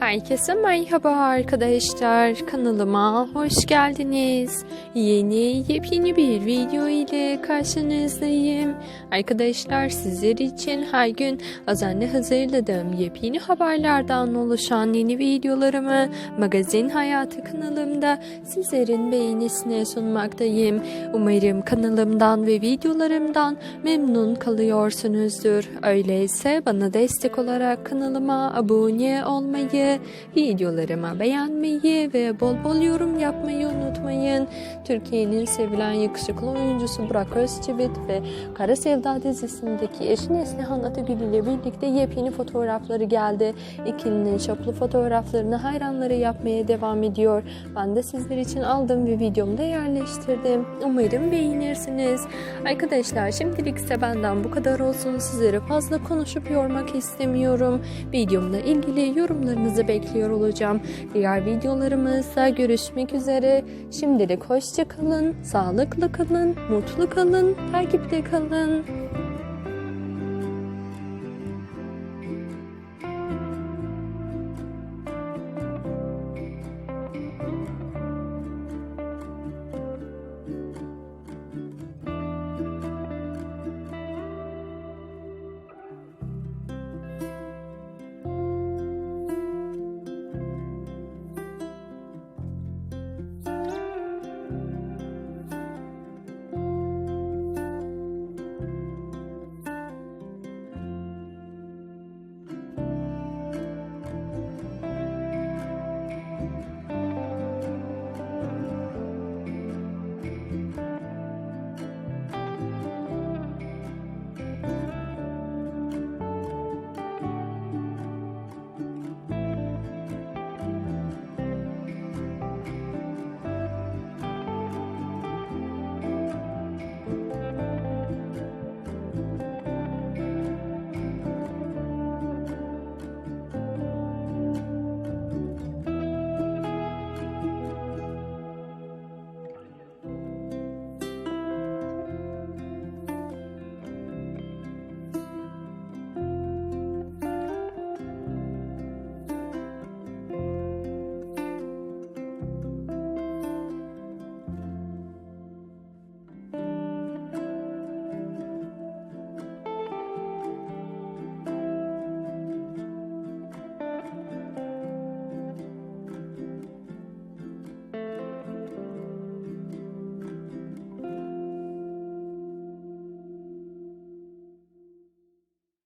Herkese merhaba arkadaşlar. Kanalıma hoş geldiniz. Yeni yepyeni bir video ile karşınızdayım. Arkadaşlar sizler için her gün özenle hazırladığım yepyeni haberlerden oluşan yeni videolarımı Magazin Hayatı kanalımda sizlerin beğenisine sunmaktayım. Umarım kanalımdan ve videolarımdan memnun kalıyorsunuzdur. Öyleyse bana destek olarak kanalıma abone olmayı, videolarıma beğenmeyi ve bol bol yorum yapmayı unutmayın. Türkiye'nin sevilen yakışıklı oyuncusu Burak Özçivit ve Kara Sevda dizisindeki eşi Neslihan Atagül ile birlikte yepyeni fotoğrafları geldi. İkilinin şaplı fotoğraflarını hayranları yapmaya devam ediyor. Ben de sizler için aldım ve videomda yerleştirdim. Umarım beğenirsiniz. Arkadaşlar şimdilik ise benden bu kadar olsun. Sizlere fazla konuşup yormak istemiyorum. Videomla ilgili yorumlarınızı bekliyor olacağım. Diğer videolarımızda görüşmek üzere. Şimdilik hoşça kalın, sağlıklı kalın, mutlu kalın, takipte kalın.